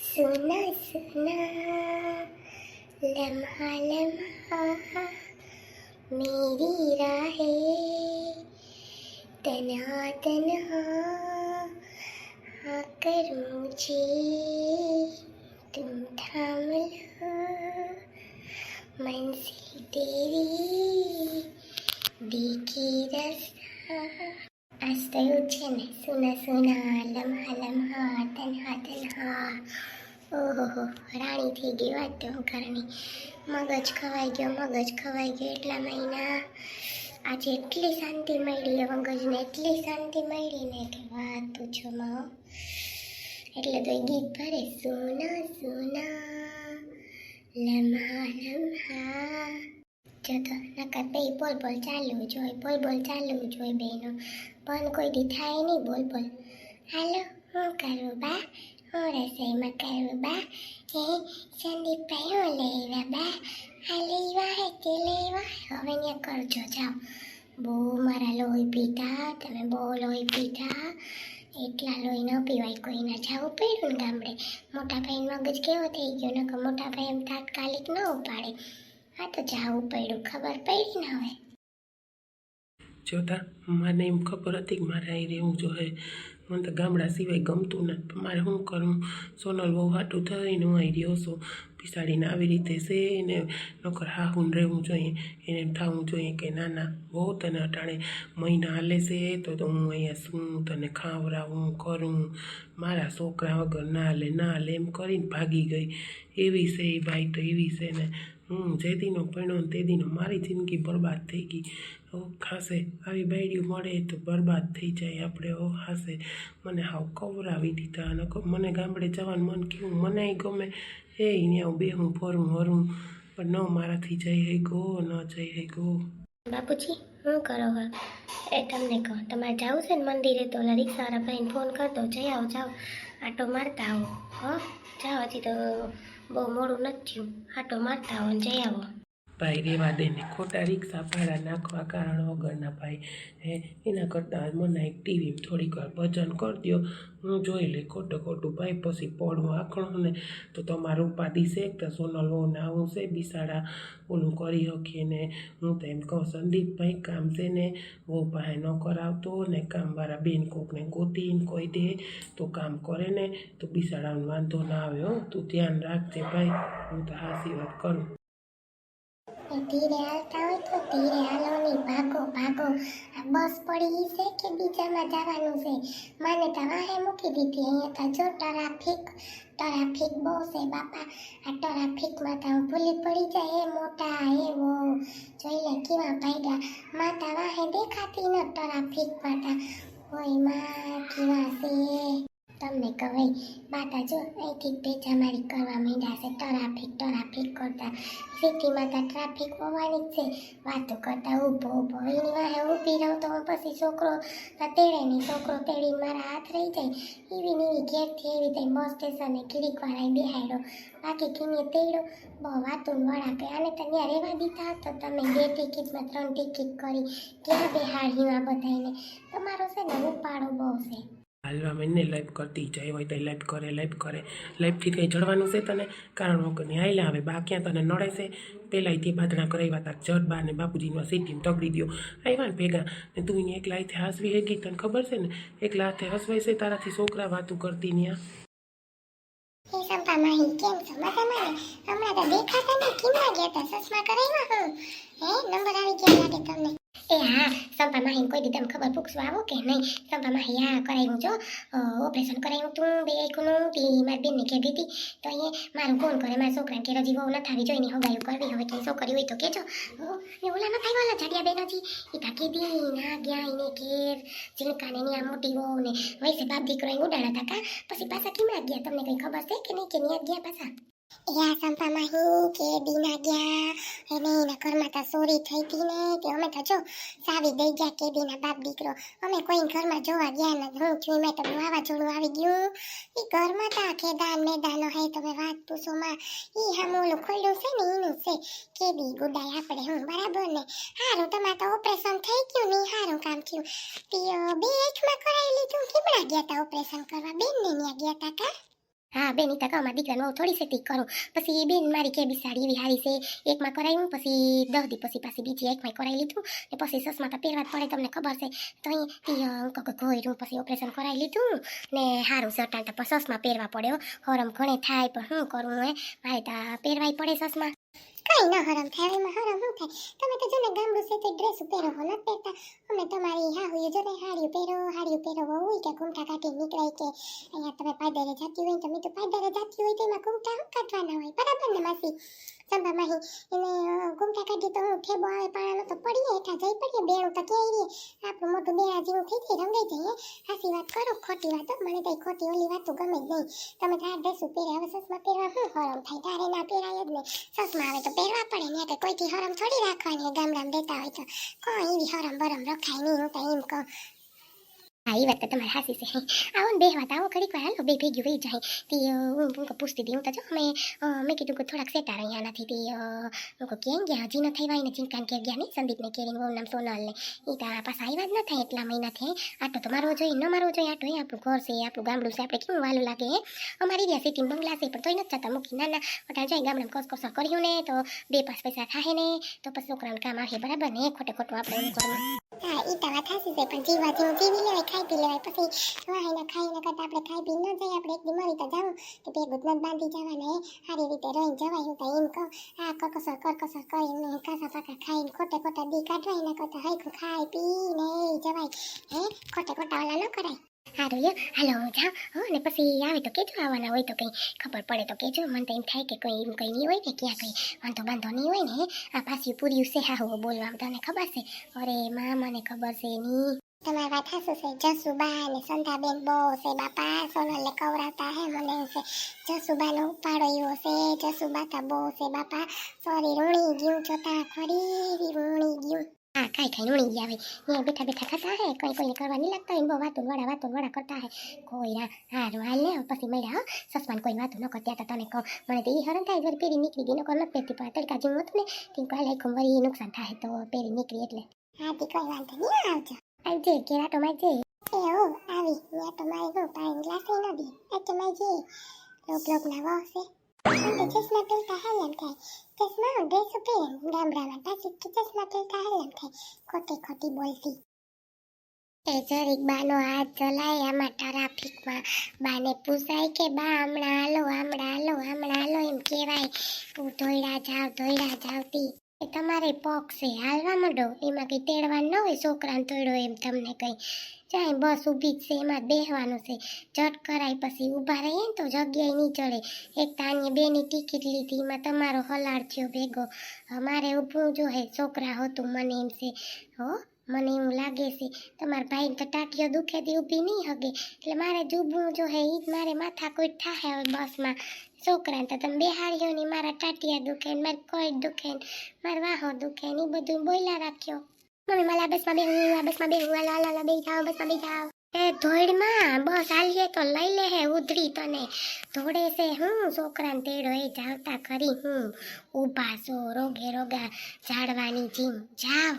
સુના સુના લમ્હા લમ્હા મેરી રાહે તનહા તનહા હા કર મુજે તુમ થામલા મંઝિલ તેરી દીખી રસ્તા આજ જ છે ને સુના સુના લમ્હા લમ્હા તન્હા તન્હા ઓહો રાણી થઈ ગઈ વાત તો ઘરની મગજ ખવાઈ ગયો મગજ ખવાઈ ગયો એટલા મહિના આજે એટલી શાંતિ મળી મગજને એટલી શાંતિ મળી ને કે વાત પૂછો માં એટલે તો ગીત ભરે સુના સુના લમ્હા લમ્હા જો તો નકર બોલ બોલ ચાલવું જોઈ બોલ બોલ ચાલવું જોઈએ બહેનો પણ કોઈ દી થાય નહીં બોલ બોલ. હાલો, હું કરું બા? હું રસોઈમાં કરું બા? હે સંદીપભાઈ હું લેવા બા? આ લેવા હે, તે લેવા હવે અહીંયા કરજો, જાઓ. બહુ મારા લોહી પીતા તમે બહુ લોહી પીતા એટલા લોહી ન પીવાય કોઈના જવું પડ્યું ગામડે. મોટા ભાઈ મગજ કેવો થઈ ગયો, નકર મોટા ભાઈ એમ તાત્કાલિક ન ઉપાડે. આ તો જવું પડ્યું. ખબર પડી ને હવે? જોતા મને એમ ખબર હતી કે મારે અહીં રહેવું જોઈએ મને તો ગામડા સિવાય ગમતું નથી. મારે શું કરું? સોનલ બહુ હાટું થઈને હું અહીં રહ્યો છું. પીસાડીને આવી રીતે છે ને હા હાહુન રહેવું જોઈએ. એને થવું જોઈએ કે ના ના બહુ તને અટાણે મહિના હાલે છે તો હું અહીંયા શું તને ખાવરાવું કરું? મારા છોકરા વગર ના હાલે ના હાલે. એમ કરીને ભાગી ગઈ. એવી છે એ ભાઈ તો એવી છે ને. હું જે દીનો ને તે દીનો મારી જિંદગી બરબાદ થઈ ગઈ. ઓ ખાસે આવી બાયડીઓ મળે તો બરબાદ થઈ જાય આપણે ઓ ખાસે. મને હાવ કવરાવી દીધા અને મને ગામડે જવાનું મન કેવું મને ગમે. એ હું બેહું ફરું હરું, પણ ન મારાથી જઈ હઈ ગો, ન જઈ હઈ ગો. બાપુજી શું કરો એ તમને કહો, તમારે જવું છે ને મંદિરે તો ઓલા રિક્ષાવાળા ભાઈને ફોન કરતો જઈ આવો, જાઓ. આટો મારતા આવો, હો? જાઓ, હજી તો બહુ મોડું નથી થયું. આટો મારતા આવો જઈ આવો. ભાઈ, રેવા દે ને. ખોટા રિક્ષા ભાડા નાખવા કારણ વગરના ભાઈ, હે? એના કરતાં મને એક ટીવી થોડીક વાર ભજન કરી દો હું જોઈ લે ખોટું ખોટું ભાઈ, પછી પડવું આખણું ને તો તમારું ઉપાધિ છે તો સોનલ વહુ ને આવું છે બિસાડા. ઓલું કરી શકીએ ને. હું તો એમ કહું સંદીપભાઈ કામ છે ને. વહુ પાસે ન કરાવતો ને કામવાળા બેન કોકને ગોતીને કોઈ દે તો કામ કરે ને. તો બિસાડાનો વાંધો ના આવે હો. તું ધ્યાન રાખજે ભાઈ. હું તો હાસી વાત કરું. એ ધીરે હાલતા હોય તો ધીરે હાલો નહીં ભાગો ભાગો. આ બસ પડી છે કે બીજામાં જવાનું છે? મને તો વાહે મૂકી દીધી. અહીંયા તો જો ટ્રાફિક ટ્રાફિક બહુ છે બાપા. આ ટ્રાફિકમાં તો ભૂલી પડી જાય. એ મોટા, એ વો જોઈ લે કેવા ભાગ્યા માતા વાહે દેખાતી ન ટ્રાફિકમાં તા. હોયમાં, કેવા છે? તમને કહી માતા જો અહીંથી જ જમારી કરવા માંડ્યા છે ટ્રાફિક ટ્રાફિક કરતા. સિટીમાં તો ટ્રાફિક હોવાની જ છે, વાતો કરતા ઊભો ઊભો એની વાહે ઊભી રહું તો પછી છોકરો, તો તેડે છોકરો તેડી મારા હાથ રહી જાય. એવી ને એવી ઘેરથી એવી થઈ બસ સ્ટેશને કિરીકવાળાએ બેહાડ્યો. બાકી કિમીએ તેડ્યો. બહુ વાતું વળા કે આને તો ત્યાં રહેવા દીધા તો તમે બે ટિકિટમાં ત્રણ ટિકિટ કરી. ક્યાં બેહાડ્યું આ બધાને તમારો છે ને ઉપાડો બહુ છે. હાલવા મને લાઈફ કરતી જાય હોય તો લાઈફ કરે લાઈફ કરે. લાઈફથી કંઈ જડવાનું છે તને? કારણ વગરની હાઈલા આવે બા ક્યાં તને નડે છે? પહેલાં તે બાંધણા કરાવ્યા હતા જડ બા ને બાપુજીનો સિટીમાં તગડી દો આવ્યા ને ભેગા. ને તું એને એકલા હાથે હસવી હેગી તને ખબર છે ને? એકલા હાથે હસવાય છે તારાથી છોકરા વાતું કરતી એ માહી, કેમ છો? મજામાં ને? હમણાં તો દેખાતા નહીં કેમ ગયા હતા સસમા કરાવ્યા હું. હે, નંબર આવી ગયા લાગે તમને. એ હા સંપા માહી કોઈ દીધા ખબર પૂછવા આવો કે નહીં સંપા માહી હા કરાવ્યું જો ઓપરેશન કરાવ્યું તું બે એકનું તી મારી બેનને કહેતી દીધી તો અહીંયા મારું કોણ કરે મારા છોકરાને કે રજી બહુ નથી આવી જોઈને હગાયું કરવી હવે કે છોકરી હોય તો કહેજો ને ઓલા નથી આવ્યા જાડિયા બેનજી એ તાકી દી ના ગયા એને ઘેર ઝીણકાને ની આ મોટી વહુ ને વૈસે બાપ દીકરો ઉડાડા હતા કા પછી પાછા કેમના ગયા તમને કઈ ખબર છે કે નહીં કે ન્યા ગયા પાછા યા સંપામાં હી કે દીના ગયા અને એના ઘરમાં તો ચોરી થઈ હતી ને તે અમે તો જો સાવી દઈ ગયા કે દીના બાપ દીકરો. અમે કોઈ ઘરમાં જોવા ગયા ને, હું છું, મેં તો વાવાઝોડું આવી ગયું. એ ઘરમાં તો આખે દાન ને હે, તમે વાત પૂછો માં. એ હમુલું ખોલ્યું છે ને એનું છે કે દી ગુડાય આપણે હું, બરાબર ને? હારું, તમારે તો ઓપરેશન થઈ ગયું ને હારું કામ થયું. તે બે એકમાં કરાવી લીધું કેમણા ગયા તા ઓપરેશન કરવા? બેન ને ગયા તા કા? હા, બેન, ઈ કહું, મારા હું થોડી સેટિંગ કરું. પછી બેન મારી કે બિસાડી એવી હારી છે, એકમાં કરાવ્યું પછી દસ દી પછી પાછી બીજી એકમાં કરાવી લીધું, ને પછી સસમાં તો પહેરવા જ પડે તમને ખબર છે. તો અહીં ઘોયરું પછી ઓપરેશન કરાવી લીધું, ને સારું છે અટાણ તો સસમાં પહેરવા પડ્યો હરમ ઘણે થાય, પણ શું કરું એ મારે તો પહેરવાય પડે સસમાં. કઈ ન હરમ થાય, એમાં હરમ શું થાય? તમે તો જો ગામડું છે તે ડ્રેસ પહેરો હો ન પહેરતા. અમે તમારી હા હોય જો ને હાડિયું પહેરો હાડિયું પહેરો હોય કે ઘૂમટા કાઢી નીકળાય કે અહીંયા તમે પાદરે જાતી હોય તમે તો પાદરે જાતી હોય તો એમાં ઘૂમટા કાઢવાના હોય? બરાબર ને માસી? સંભા માહી એને અ, કાઢી તો હું ઠેબો પાણાનો તો પડીએ હેઠા જઈ પડીએ બેણું તો ક્યાંય રહીએ. આપણું મોટું બેડા જેવું થઈ જાય રંગાઈ જઈએ હાસી વાત કરો ખોટી વાત મને તો ખોટી ઓલી વાતો ગમે જ નહીં. તમે તો આ ડ્રેસ પહેરે હવે સસમાં પહેરવા શું હરમ થાય? તારે ના પહેરાય જ નહીં સસમાં આવે તો પહેરવા પડે ને કે કોઈથી હરમ થોડી રાખવાની ગામડામાં રહેતા હોય તો. કોઈ એવી હરમ બરમ રખાય નહીં હું તો એમ કહું. હા એ વાત તો તમારે હાસી છે આવો બે વાત આવો ઘડીક વાર હાલો બે ભેગી વહી જાય તે હું કહું પૂછતી હતી હું તો જો અમે મેં કીધું કે થોડાક સેટા અહીંયા નથી તે હું કેમ ગયા હજી ન થઈ વાય ને ચિંકાન કે ગયા નહીં સંદીપને કેરી ઓમ નામ સોનલ ને એ તો પાછા આવ્યા જ ન થાય એટલા મહિનાથી આટો તો મારવો જોઈએ ન મારવો જોઈએ આટો એ આપણું ઘર છે, આપણું ગામડું છે, આપણે કેવું વાલું લાગે અમારી રહ્યા સિટી બંગલા છે, પણ તોય નથી જતા મૂકી. ના ના વટાણ જાય ગામડામાં કોસ કોસ કર્યું ને, તો બે પાંચ પૈસા થાય ને, તો પછી છોકરાનું કામ આવે, બરાબર ને? ખોટે ખોટું આપણે એમ કરવું હા એ તો વાત સાચી છે, પણ જીવા જેવું જીવી લેવાય, ખાઈ પી લેવાય. પછી વાહીને ખાઈને કરતા આપણે ખાઈ પી ન જાય આપણે એક દી મરી તો જાવું તો બે જ બાંધી જવાના સારી રીતે રહીને જવાય હું તો એમ કહું. આ કરકસર કરકસર કરીને કાસા પાકા ખાઈને ખોટે ખોટા દી કાઢવાય, એના કરતા હરખું ખાઈ પીને એ જવાય, હે? ખોટે ખોટા ઓલા ન કરાય. સારું યો હાલો, હું હો, ને પછી આવે તો કેજો, આવવાના હોય તો કંઈ ખબર પડે તો કેજો. મને તો એમ થાય કે કોઈ એમ કંઈ નહીં હોય ને, ક્યાં કંઈ વાંધો બાંધો નહીં હોય ને આ પાછી પૂર્યું છે હા હું બોલવા તને ખબર છે? અરે, માં, મને ખબર છે નહીં. તમારી વાત હાસુ છે. જસુબા અને સંધાબેન બહુ છે, બાપા. સોનલને કવરાવતા હે, મને છે. જસુબાનો ઉપાડો એવો છે. જસુબા તા બહુ છે, બાપા. સોરી, રૂણી ગયું જોતા ખરી રૂણી ગયું. હા કાંઈ કાંઈ રૂણી ગયા હવે એ બેઠા બેઠા ખાતા હે કોઈ કોઈને કરવા નહીં લાગતા બહુ વાતું વડા વાતું વડા કરતા હે. કોઈ ના હારું હાલ લે પછી મળ્યા હો. સસમાન કોઈ વાતું ન કરતી હતા તને કહો. મને તો એ હરણ થાય વળી પેરી નીકળી ગઈ નકર નથી પહેરતી પણ તડકા જેવું હતું ને તેમ કાલે આખું વળી નુકસાન થાય તો પેરી નીકળી એટલે. હા તે કોઈ વાંધો નહીં આવજો. આવજે કેરા તો માજે એવું આવી મેં તો મારી પાણી ગ્લાસ ન દે એટલે તો મારજે. લોક લોક ના ખોટી બોલતી બાનો હાથ ચલાય આમાં ટ્રાફિકમાં બાને પૂછાય કે બા હમણાં હાલો હમણાં હાલો હમણાં હાલો એમ કહેવાય તું ધોઈડા જાવ ધોઈડા જાવતી એ તમારે પોક છે, હાલવા માંડો. એમાં કંઈ તેડવાનું ન હોય, છોકરાને તોડ્યો એમ તમને કંઈ. જાય, બસ ઊભી જ છે, એમાં બેસવાનું છે. જટ કરાય પછી ઊભા રહીએ ને તો જગ્યાએ નહીં ચડે. એક તાની બેની ટિકિટ લીધી, એમાં તમારો હલાડ થયો ભેગો. અમારે ઊભું જો હે છોકરા હતું મને એમ છે. હો મને એવું લાગે છે, તમારા ભાઈ તો ટાટીઓ દુખેથી ઊભી નહીં હગે. એટલે મારે જ ઊભું જો હે, ઈ જ મારે માથા કોઈ થાય હવે બસમાં. છોકરાને તો તમે બેહાડ્યો ને મારા ટાટિયા દુખે ને, મારે કોઈ દુખે ને, મારા વાહો દુખે ને એ બધું બોલ્યા રાખ્યો મમ્મી, મારે આ બસમાં બેહું આ બસમાં બેહું, હાલો હાલો હાલો, બેહી જાઓ, બસમાં બેહી જાઓ. એ ધોળમાં, બસ હાલીએ તો લઈ લે હે ઉધરી તને. ધોડે છે હું, છોકરાને તેડો એ જાવતા ખરી હું. ઊભા છો રોગે રોગા, ઝાડવાની જીમ. જાવ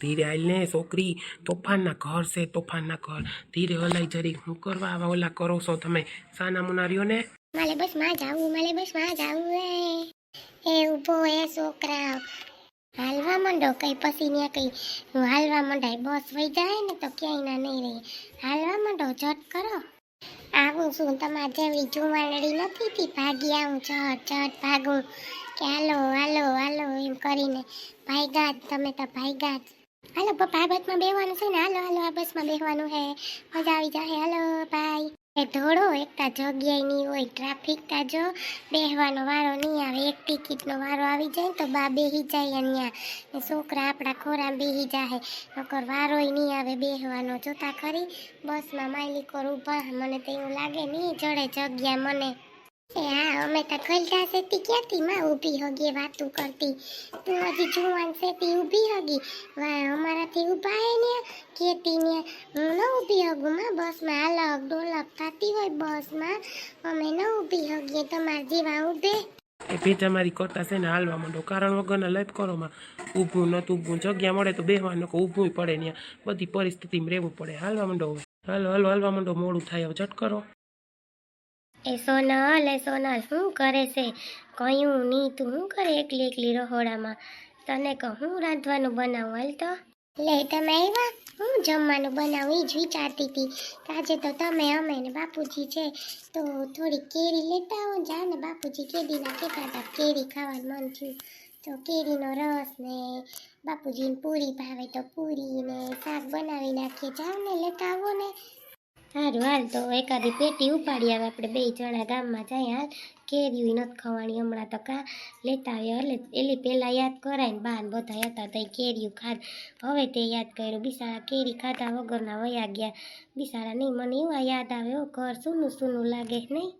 ધીરે હાલને છોકરી તોફાનના ઘર છે, તોફાનના ઘર. ધીરે હલાઈ જરી, હું કરવા આવા ઓલા કરો છો તમે? સાના મુના રહ્યો ને? મારે બસમાં જાવું, મારે બસમાં જાવું એ એ ઊભો એ છોકરા હાલવા માંડો કઈ, પછી ને કઈ. હાલવા માંડાય, બસ વહી જાય ને તો ક્યાંય ના નહીં રહી. હાલવા માંડો જટ કરો. આવું છું, તમારે જેવી જુવાનડી નથી તી. ભાગી આવું ચટ ચટ ભાગું. કે હાલો હાલો હાલો, એમ કરીને. ભાઈ ગાજ તમે તો ભાઈગા જ. હાલો, પપ્પા બસમાં બેહવાનું છે ને? હાલો હાલો, આ બસમાં બેહવાનું હે. મજા આવી જાય હાલો ભાઈ એ ધોળો, એકતા જગ્યાએ નહીં હોય ટ્રાફિક તા જો. બેહવાનો વારો નહીં આવે, એક ટિકિટનો વારો આવી જાય તો બા બેહી જાય અહીંયા. ને છોકરા આપણા ખોરા બેહી જાય નકર વારોય નહીં આવે બેહવાનો. જોતા ખરી, બસમાં માલિકો ઊભા મને તો એવું લાગે નહીં, જડે જગ્યા મને. એ હા અમે તો ખલતા છે તી ક્યાંથી માં ઊભી હગી વાતું કરતી. તું હજી જુવાન સેતી ઊભી હગી. વાય અમારાથી ઊભા હે ને, કેતી ને, હું ન ઊભી હગું, માં બસમાં હાલક ડોલક થતી હોય બસમાં. અમે ન ઊભી હગીએ, તમારા જેવા ઊભે. એ ભી તમારી કરતા છે ને, હાલવા માંડો. કારણ વગરના લપ કરો, માં. ઊભું નતું ઊભું જગ્યા મળે તો બેહવાનું કે ઊભું પડે ને બધી પરિસ્થિતિમાં રહેવું પડે. હાલવા માંડો હાલો હાલો, હાલવા માંડો, મોડું થાય. હવે ઝટ કરો. એ સોનલ એ સોનલ શું કરે છે? કહ્યું નહીં તું શું કરે એકલી એકલી રહોડામાં? તને કહું રાંધવાનું બનાવું, હાલ તો. લે, તમે આવ્યા હું જમવાનું બનાવું એ જ વિચારતી હતી. આજે તો તમે, અમે ને બાપુજી છે. તો થોડી કેરી લેતા આવો જા ને બાપુજી કેરીના કહેતા હતા, કેરી ખાવાનું મન થયું. તો કેરીનો રસ ને બાપુજીને પૂરી ભાવે તો પૂરી ને શાક બનાવી નાખીએ. જાવ ને લેતા આવો ને. સારું, હાલ તો એકાદી પેટી ઉપાડી આવે. આપણે બે જણા ગામમાં જાય, હાલ. કેરી નથી ખવાણી હમણાં તો કા. લેતા આવ્યા એટલે એલી પહેલાં યાદ કરાય ને બાન બધા હતા તો કેરીયું ખાધ. હવે તે યાદ કર્યું, બિસારા કેરી ખાધા વગરના વયા ગયા. બિસારા નહીં, મને એવા યાદ આવે ઘર સૂનું સૂનું લાગે, નહીં?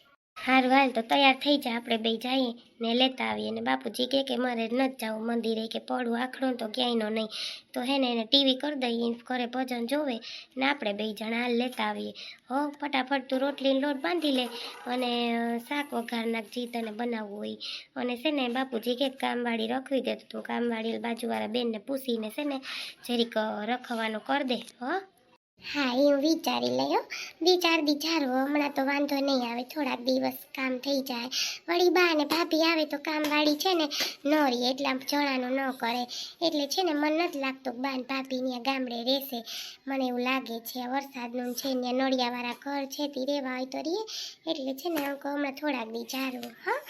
હારું હાલ તો તૈયાર થઈ જાય, આપણે બે જઈએ ને લેતા આવીએ. ને બાપુજી કહે કે મારે નથી જવું, મંદિરે કે પડવું આખડું તો ક્યાંયનો નહીં. તો હે ને એને ટીવી કરી દઈએ ઘરે ભજન જોવે ને આપણે બે જણા હાલ લેતા આવીએ. હો, ફટાફટ તું રોટલીનો લોટ બાંધી લે અને શાક વઘાર નાખજી તને બનાવવું હોય. અને છે ને બાપુજી કે કામવાળી રખવી દે તું કામવાળી બાજુવાળા બેનને પૂછીને છે ને જરીક રખવાનું કરી દે. હો? હા એ હું વિચારી લઈ બે ચાર દી ચારવો હમણાં તો વાંધો નહીં આવે, થોડાક દિવસ કામ થઈ જાય. વળી બા ને ભાભી આવે તો કામવાળી છે ને, ન રહી એટલા જણાનું ન કરે. એટલે છે ને, મને નથી લાગતું બા ને ભાભી ત્યાં ગામડે રહેશે. મને એવું લાગે છે વરસાદનું છે ને નળિયાવાળા ઘર છે, તે રહેવા હોય તો રહીએ. એટલે છે ને અંકો હમણાં થોડાક દી ચારવું હા.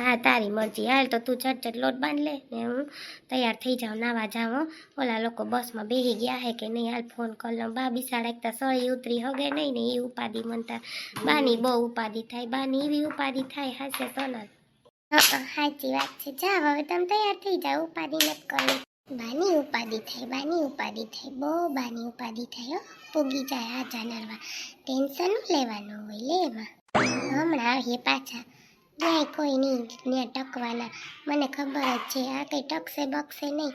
હા, તારી મરજી. હાલ તો તું ઝટઝટ લોટ બાંધ લે ને હું તૈયાર થઈ જાઉં. નાવા જાઉં ઓલા લોકો બસમાં બેસી ગયા હે કે નહીં? હાલ ફોન કર લઉં બા, બિસાડા એકતા સળી ઉતરી હગે નહીં ને એ ઉપાધિ મનતા. બાની બહુ ઉપાધિ થાય. બાની એવી ઉપાધિ થાય હાસે સોનલ. સાચી વાત છે. જાવ, હવે તમે તૈયાર થઈ જાઓ. ઉપાધિ નથી કરવી. બાની ઉપાધિ થાય, બાની ઉપાધિ થાય. બહુ બાની ઉપાધિ થાય પૂગી જાય આ જાનરવા ટેન્શન લેવાનું હોય, લે એમાં. હમણાં આવીએ પાછા. ક્યાંય કોઈ નહીં ત્યાં ટકવાના. મને ખબર જ છે આ કંઈ ટકશે બકશે નહીં.